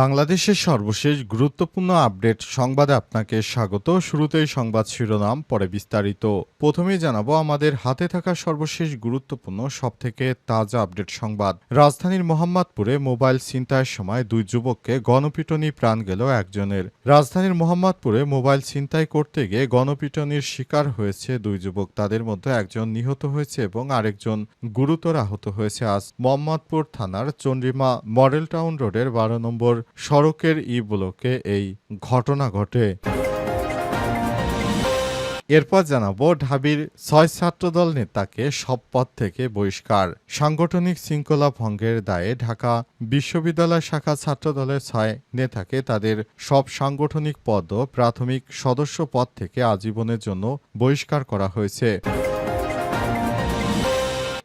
বাংলাদেশের সর্বশেষ গুরুত্বপূর্ণ আপডেট সংবাদে আপনাকে স্বাগত। শুরুতেই সংবাদ শিরোনাম, পরে বিস্তারিত। প্রথমেই জানাব, আমাদের হাতে থাকা সর্বশেষ গুরুত্বপূর্ণ, সবথেকে তাজা আপডেট সংবাদ। রাজধানীর মোহাম্মদপুরে মোবাইল ছিনতাইয়ের সময় দুই যুবককে গণপিটনি প্রাণ গেল একজনের। রাজধানীর মোহাম্মদপুরে মোবাইল ছিনতাই করতে গিয়ে গণপিটনির শিকার হয়েছে দুই যুবক। তাদের মধ্যে একজন নিহত হয়েছে এবং আরেকজন গুরুতর আহত হয়েছে। আজ মোহাম্মদপুর থানার চন্দ্রিমা মডেল টাউন রোডের বারো নম্বর সড়কের ই ব্লকে এই ঘটনা ঘটে। এরপর জানাব, ঢাবির ছয় ছাত্রদল নেতাকে সব পদ থেকে বহিষ্কার। সাংগঠনিক শৃঙ্খলা ভঙ্গের দায়ে ঢাকা বিশ্ববিদ্যালয় শাখা ছাত্রদলের ছয় নেতাকে তাদের সব সাংগঠনিক পদ ও প্রাথমিক সদস্য পদ থেকে আজীবনের জন্য বহিষ্কার করা হয়েছে।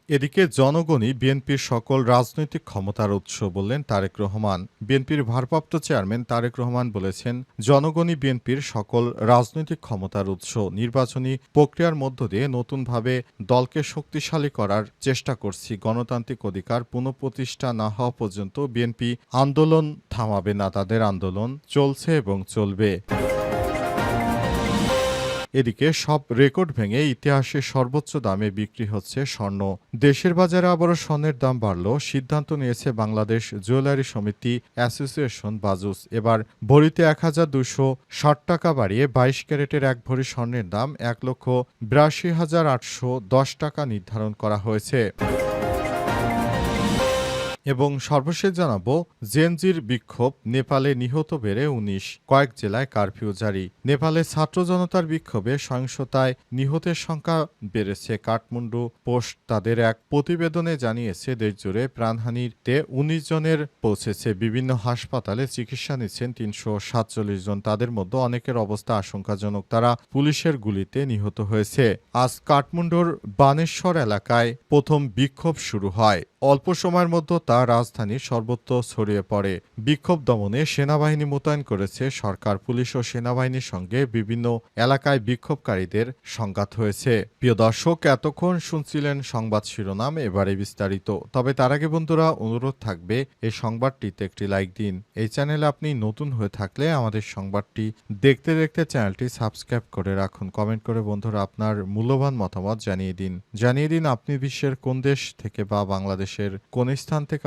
এদিকে জনগণই বিএনপির সকল রাজনৈতিক ক্ষমতার উৎস বললেন তারেক রহমান। বিএনপির ভারপ্রাপ্ত চেয়ারম্যান তারেক রহমান বলেছেন, জনগণই বিএনপির সকল রাজনৈতিক ক্ষমতার উৎস। নির্বাচনী প্রক্রিয়ার মধ্য দিয়ে নতুনভাবে দলকে শক্তিশালী করার চেষ্টা করছি। গণতান্ত্রিক অধিকার পুনঃপ্রতিষ্ঠা না হওয়া পর্যন্ত বিএনপি আন্দোলন থামাবে না। তাদের আন্দোলন চলছে এবং চলবে। এদিকে সব রেকর্ড ভেঙে ইতিহাসে সর্বোচ্চ দামে বিক্রি হচ্ছে স্বর্ণ। দেশের বাজারে আবারও স্বর্ণের দাম বাড়ল। সিদ্ধান্ত নিয়েছে বাংলাদেশ জুয়েলারি সমিতি অ্যাসোসিয়েশন বাজুস। এবার ভরিতে এক হাজার দুশো ষাট টাকা বাড়িয়ে বাইশ ক্যারেটের এক ভরি স্বর্ণের দাম এক লক্ষ বিরাশি হাজার আটশো দশ টাকা নির্ধারণ করা হয়েছে। এবং সর্বশেষ জানাব জেনজির বিক্ষোভ নেপালে নিহত বেড়ে উনিশ, কয়েক জেলায় কারফিউ জারি। নেপালে ছাত্র জনতার বিক্ষোভে সহিংসতায় নিহতের সংখ্যা বেড়েছে। কাঠমান্ডু পোস্ট তাদের এক প্রতিবেদনে জানিয়েছে, দেশজুড়ে প্রাণহানিতে উনিশ জনের পৌঁছেছে। বিভিন্ন হাসপাতালে চিকিৎসা নিচ্ছেন তিনশো সাতচল্লিশ জন। তাদের মধ্যে অনেকের অবস্থা আশঙ্কাজনক। তারা পুলিশের গুলিতে নিহত হয়েছে। আজ কাঠমান্ডুর বানেশ্বর এলাকায় প্রথম বিক্ষোভ শুরু হয়। অল্প সময়ের মধ্যে তা রাজধানীর সর্বত্র ছড়িয়ে পড়ে। বিক্ষোভ দমনে সেনাবাহিনী মোতায়েন করেছে সরকার, পুলিশ ও সেনাবাহিনীর সঙ্গে বিভিন্ন এলাকায় বিক্ষোভকারীদের সংঘাত হয়েছে। প্রিয় দর্শক, এতক্ষণ শুনছিলেন সংবাদ শিরোনাম, এবারে বিস্তারিত। তবে তার আগে বন্ধুরা, অনুরোধ থাকবে এই সংবাদটিতে একটি লাইক দিন। এই চ্যানেলে আপনি নতুন হয়ে থাকলে আমাদের সংবাদটি দেখতে দেখতে চ্যানেলটি সাবস্ক্রাইব করে রাখুন। কমেন্ট করে বন্ধুরা আপনার মূল্যবান মতামত জানিয়ে দিন। জানিয়ে দিন আপনি বিশ্বের কোন দেশ থেকে বা বাংলাদেশের কোন স্থান থেকে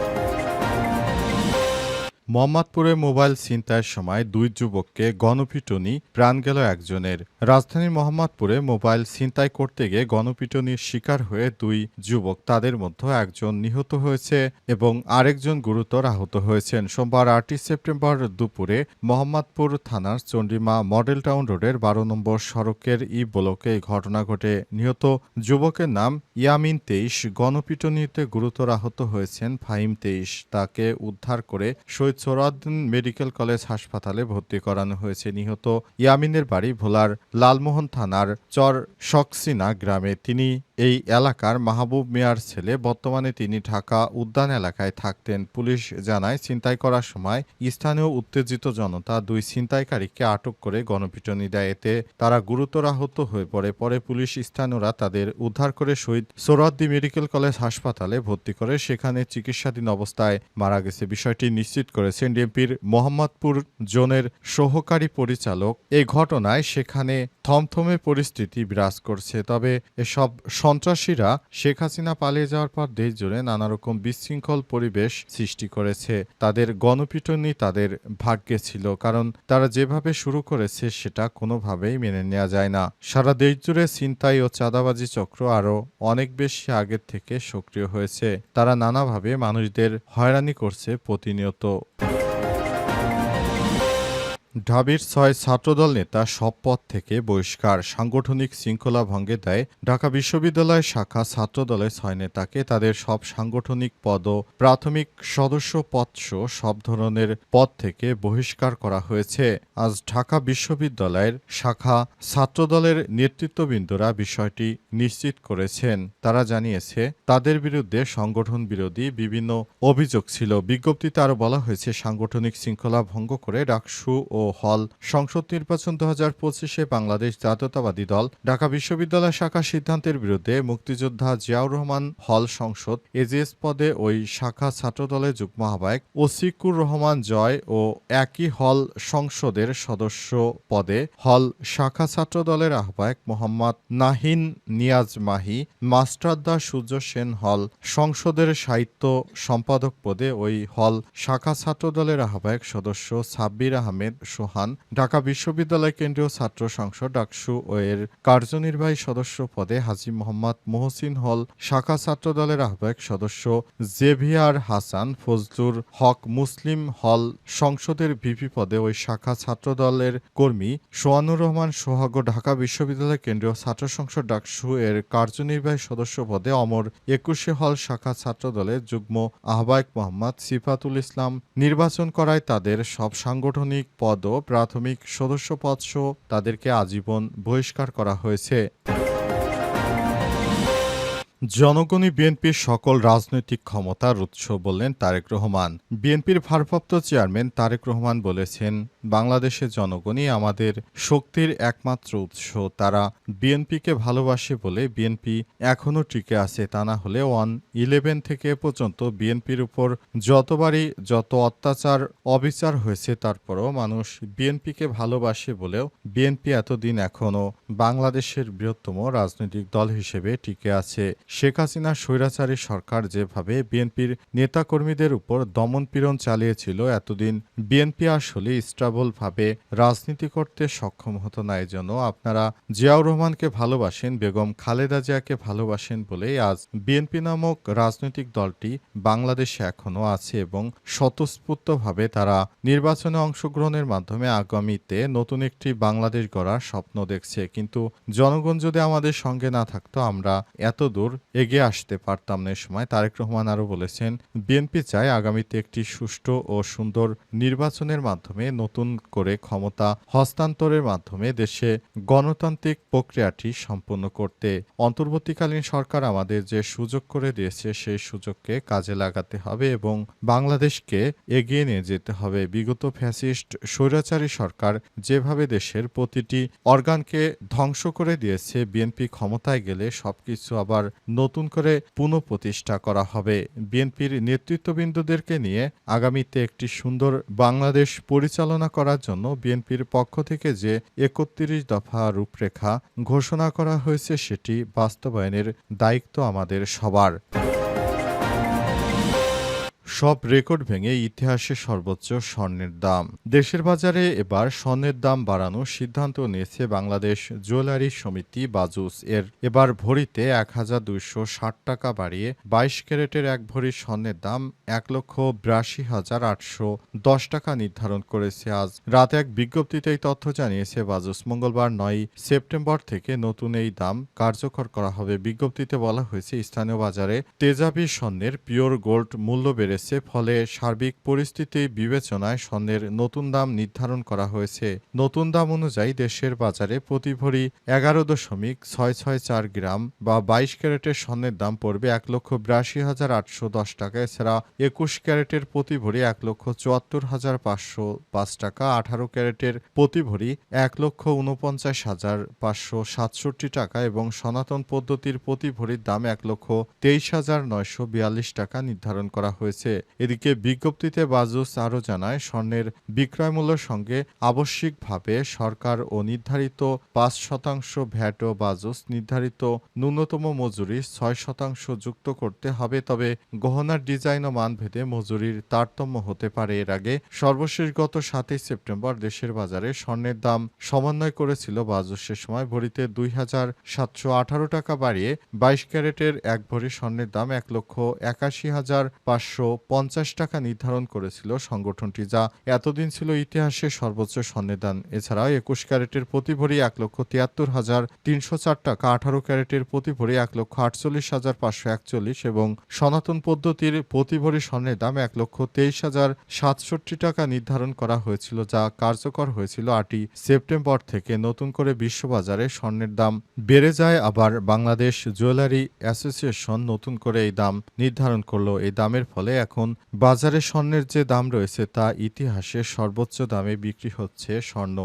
মোহাম্মদপুরে মোবাইল ছিনতাইয়ের সময় দুই যুবককে গণপিটুনি, প্রাণ গেল একজনের। রাজধানীর মোহাম্মদপুরে মোবাইল ছিনতাই করতে গিয়ে গণপিটুনির শিকার হয়ে দুই যুবক তাদের মধ্যে একজন নিহত হয়েছে এবং আরেকজন গুরুতর আহত হয়েছেন। সোমবার আটই সেপ্টেম্বর দুপুরে মোহাম্মদপুর থানার চন্ডিমা মডেল টাউন রোডের বারো নম্বর সড়কের ই ব্লকে এই ঘটনা ঘটে। নিহত যুবকের নাম ইয়ামিন তেইশ। গণপিটুনিতে গুরুতর আহত হয়েছেন ফাহিম তেইশ। তাকে উদ্ধার করে শহীদ সোরাদ্দিন মেডিকেল কলেজ হাসপাতালে ভর্তি করানো হয়েছে। নিহত ইয়ামিনের বাড়ি ভোলার লালমোহন থানার চর শকসিনা গ্রামে। তিনি এই এলাকার মাহবুব মিয়ার ছেলে। বর্তমানে তিনি ঢাকা উদ্যান এলাকায় থাকতেন। পুলিশ জানায়, ছিনতাই করার সময় স্থানীয় উত্তেজিত জনতা দুই ছিনতাইকারীকে আটক করে গণপিটনি দেয়। এতে তারা গুরুতর আহত হয়ে পড়ে। পরে পুলিশ স্থানীয়রা তাদের উদ্ধার করে শহীদ সোরাদ্দি মেডিকেল কলেজ হাসপাতালে ভর্তি করে সেখানে চিকিৎসাধীন অবস্থায় মারা গেছে। বিষয়টি নিশ্চিত করেছেন ডিএমপির মোহাম্মদপুর জোনের সহকারী পরিচালক। এই ঘটনায় সেখানে থমথমে পরিস্থিতি বিরাজ করছে। তবে এসব সন্ত্রাসীরা শেখ হাসিনা পালিয়ে যাওয়ার পর দেশ জুড়ে নানা রকম বিশৃঙ্খল পরিবেশ সৃষ্টি করেছে। তাদের গণপিটনি তাদের ভাগ্যে ছিল, কারণ তারা যেভাবে শুরু করেছে সেটা কোনোভাবেই মেনে নেওয়া যায় না। সারা দেশ জুড়ে ছিনতাই ও চাঁদাবাজি চক্র আরও অনেক বেশি আগের থেকে সক্রিয় হয়েছে। তারা নানাভাবে মানুষদের হয়রানি করছে প্রতিনিয়ত। ঢাবির ছয় ছাত্রদল নেতা সব পদ থেকে বহিষ্কার। সাংগঠনিক শৃঙ্খলা ভঙ্গে দেয় ঢাকা বিশ্ববিদ্যালয় শাখা ছাত্রদলের ছয় নেতাকে তাদের সব সাংগঠনিক পদ প্রাথমিক সদস্য পদসহ সব ধরনের পদ থেকে বহিষ্কার করা হয়েছে। আজ ঢাকা বিশ্ববিদ্যালয়ের শাখা ছাত্রদলের নেতৃত্ববৃন্দরা বিষয়টি নিশ্চিত করেছেন। তারা জানিয়েছে, তাদের বিরুদ্ধে সংগঠন বিরোধী বিভিন্ন অভিযোগ ছিল। বিজ্ঞপ্তিতে আরও বলা হয়েছে, সাংগঠনিক শৃঙ্খলা ভঙ্গ করে ডাকসু ও হল। সংসদ নির্বাচন দু হাজার পঁচিশে বাংলাদেশ জাতীয়তাবাদী দল, ঢাকা বিশ্ববিদ্যালয় শাখা সিদ্ধান্তের বিরুদ্ধে মুক্তিযোদ্ধা জিয়াউর রহমান হল সংসদ, এজিএস পদে ওই শাখা ছাত্রদলের যুগ্ম আহ্বায়ক ওসিকুর রহমান জয় ও একই হল সংসদের সদস্য পদে হল শাখা ছাত্রদলের আহ্বায়ক মোহাম্মদ নাহিন নিয়াজ মাহি, মাস্টারদা সূর্য সেন হল সংসদের সাহিত্য সম্পাদক পদে ওই হল শাখা ছাত্রদলের আহ্বায়ক সদস্য সাব্বির আহমেদ সোহান, ঢাকা বিশ্ববিদ্যালয় কেন্দ্রীয় ছাত্র সংসদ ডাকসু ও এর কার্যনির্বাহী সদস্য পদে হাজী মোহাম্মদ মোহসিন হল, শাখা ছাত্রদলের আহ্বায়ক সদস্য Xavier Hasan, Fazlur Haque Muslim hall সংসদের ভিপি পদে ওই শাখা ছাত্রদলের কর্মী সোয়ানুর রহমান সোহাগ ঢাকা বিশ্ববিদ্যালয় কেন্দ্রীয় ছাত্র সংসদ ডাকসু এর কার্যনির্বাহী সদস্য পদে অমর একুশে হল শাখা ছাত্র ছাত্রদলের যুগ্ম আহ্বায়ক মোহাম্মদ সিফাতুল ইসলাম নির্বাচন করায় তাদের সব সাংগঠনিক পদ প্রাথমিক সদস্য পদসহ তাদেরকে আজীবন বহিষ্কার করা হয়েছে। জনগণই বিএনপির সকল রাজনৈতিক ক্ষমতার উৎস বললেন তারেক রহমান। বিএনপির ভারপ্রাপ্ত চেয়ারম্যান তারেক রহমান বলেছেন, বাংলাদেশের জনগণই আমাদের শক্তির একমাত্র উৎস। তারা বিএনপিকে ভালোবাসে বলে বিএনপি এখনও টিকে আছে, তা না হলে ওয়ান ইলেভেন থেকে পর্যন্ত বিএনপির উপর যতবারই যত অত্যাচার, অবিচার হয়েছে, তারপরও মানুষ বিএনপিকে ভালোবাসে বলেও বিএনপি এতদিন এখনও বাংলাদেশের বৃহত্তম রাজনৈতিক দল হিসেবে টিকে আছে। শেখ হাসিনা স্বৈরাচারী সরকার যেভাবে বিএনপির নেতাকর্মীদের উপর দমনপীড়ন চালিয়েছিল, এতদিন বিএনপি আসলে স্ট্রাবলভাবে রাজনীতি করতে সক্ষম হতো না। এজন্য আপনারা জিয়াউর রহমানকে ভালোবাসেন, বেগম খালেদা জিয়াকে ভালোবাসেন বলেই আজ বিএনপি নামক রাজনৈতিক দলটি বাংলাদেশে এখনও আছে এবং স্বতঃস্ফূর্তভাবে তারা নির্বাচনে অংশগ্রহণের মাধ্যমে আগামীতে নতুন একটি বাংলাদেশ গড়ার স্বপ্ন দেখছে। কিন্তু জনগণ যদি আমাদের সঙ্গে না থাকতো, আমরা এত দূর এগিয়ে আসতে পারতাম না এ সময়। তারেক রহমান আরও বলেছেন, বিএনপি চায় আগামীতে একটি সুষ্ঠু ও সুন্দর নির্বাচনের মাধ্যমে নতুন করে ক্ষমতা হস্তান্তরের মাধ্যমে দেশে গণতান্ত্রিক প্রক্রিয়াটি সম্পন্ন করতে। অন্তর্বর্তীকালীন সরকার আমাদের যে সুযোগ করে দিয়েছে, সেই সুযোগকে কাজে লাগাতে হবে এবং বাংলাদেশকে এগিয়ে নিয়ে যেতে হবে। বিগত ফ্যাসিস্ট স্বৈরাচারী সরকার যেভাবে দেশের প্রতিটি অর্গানকে ধ্বংস করে দিয়েছে, বিএনপি ক্ষমতায় গেলে সবকিছু আবার নতুন করে পুনঃপ্রতিষ্ঠা করা হবে। বিএনপির নেতৃত্ববৃন্দদেরকে নিয়ে আগামীতে একটি সুন্দর বাংলাদেশ পরিচালনা করার জন্য বিএনপির পক্ষ থেকে যে একত্রিশ দফা রূপরেখা ঘোষণা করা হয়েছে, সেটি বাস্তবায়নের দায়িত্ব আমাদের সবার। সব রেকর্ড ভেঙে ইতিহাসে সর্বোচ্চ স্বর্ণের দাম। দেশের বাজারে এবার স্বর্ণের দাম বাড়ানোর সিদ্ধান্ত নিয়েছে বাংলাদেশ জুয়েলারি সমিতি বাজুস। এর এবার ভরিতে এক হাজার দুইশো ষাট টাকা বাড়িয়ে বাইশ ক্যারেটের এক ভরি স্বর্ণের দাম এক লক্ষ বিরাশি হাজার আটশো দশ টাকা নির্ধারণ করেছে আজ। রাতে এক বিজ্ঞপ্তিতে এই তথ্য জানিয়েছে বাজুস। মঙ্গলবার নয় সেপ্টেম্বর থেকে নতুন এই দাম কার্যকর করা হবে। বিজ্ঞপ্তিতে বলা হয়েছে, স্থানীয় বাজারে তেজাবি স্বর্ণের পিওর গোল্ড মূল্য বেড়েছে। ফলে সার্বিক পরিস্থিতি বিবেচনায় স্বর্ণের নতুন দাম নির্ধারণ করা হয়েছে। নতুন দাম অনুযায়ী দেশের বাজারে প্রতি ভরি এগারো দশমিক ছয় ছয় চার গ্রাম বা বাইশ ক্যারেটের স্বর্ণের দাম পড়বে এক লক্ষ বিরাশি হাজার আটশো দশ টাকা। এছাড়া একুশ ক্যারেটের প্রতি ভরি এক লক্ষ চুয়াত্তর হাজার পাঁচশো পাঁচ টাকা। আঠারো ক্যারেটের প্রতি ভরি এক লক্ষ উনপঞ্চাশ হাজার পাঁচশো সাতষট্টি টাকা এবং সনাতন পদ্ধতির প্রতি ভরির দাম এক লক্ষ তেইশ হাজার নয়শো বিয়াল্লিশ টাকা নির্ধারণ করা হয়েছে। এদিকে বিজ্ঞপ্তিতে বাজুস আরও জানায়, স্বর্ণের বিক্রয় মূল্যের সঙ্গে আবশ্যিকভাবে সরকার ও নির্ধারিত পাঁচ শতাংশ ভ্যাট ও বাজুস নির্ধারিত ন্যূনতম মজুরি ছয় শতাংশ যুক্ত করতে হবে। তবে গহনার ডিজাইন ও মানভেদে মজুরির তারতম্য হতে পারে। এর আগে সর্বশেষ গত সাতই সেপ্টেম্বর দেশের বাজারে স্বর্ণের দাম সমন্বয় করেছিল বাজুসের সময় ভরিতে দুই হাজার সাতশো আঠারো টাকা বাড়িয়ে বাইশ ক্যারেটের এক ভরি স্বর্ণের দাম এক লক্ষ একাশি হাজার পাঁচশো পঞ্চাশ টাকা নির্ধারণ করেছিল সংগঠনটি, যা এতদিন ছিল ইতিহাসের সর্বোচ্চ স্বর্ণের দাম এছাড়াও একুশ ক্যারেটের প্রতি ভরি এক লক্ষ তিয়াত্তর হাজার তিনশো চার টাকা, আঠারো ক্যারেটের প্রতি ভরি এক লক্ষ আটচল্লিশ হাজার পাঁচশো একচল্লিশ এবং সনাতন পদ্ধতির প্রতি ভরি স্বর্ণের দাম এক লক্ষ তেইশ হাজার সাতষট্টি টাকা নির্ধারণ করা হয়েছিল, যা কার্যকর হয়েছিল আটই সেপ্টেম্বর থেকে। নতুন করে বিশ্ববাজারে স্বর্ণের দাম বেড়ে যায়, আবার বাংলাদেশ জুয়েলারি অ্যাসোসিয়েশন নতুন করে এই দাম নির্ধারণ করল। এই দামের ফলে এখন বাজারে স্বর্ণের যে দাম রয়েছে তা ইতিহাসে সর্বোচ্চ দামে বিক্রি হচ্ছে স্বর্ণ।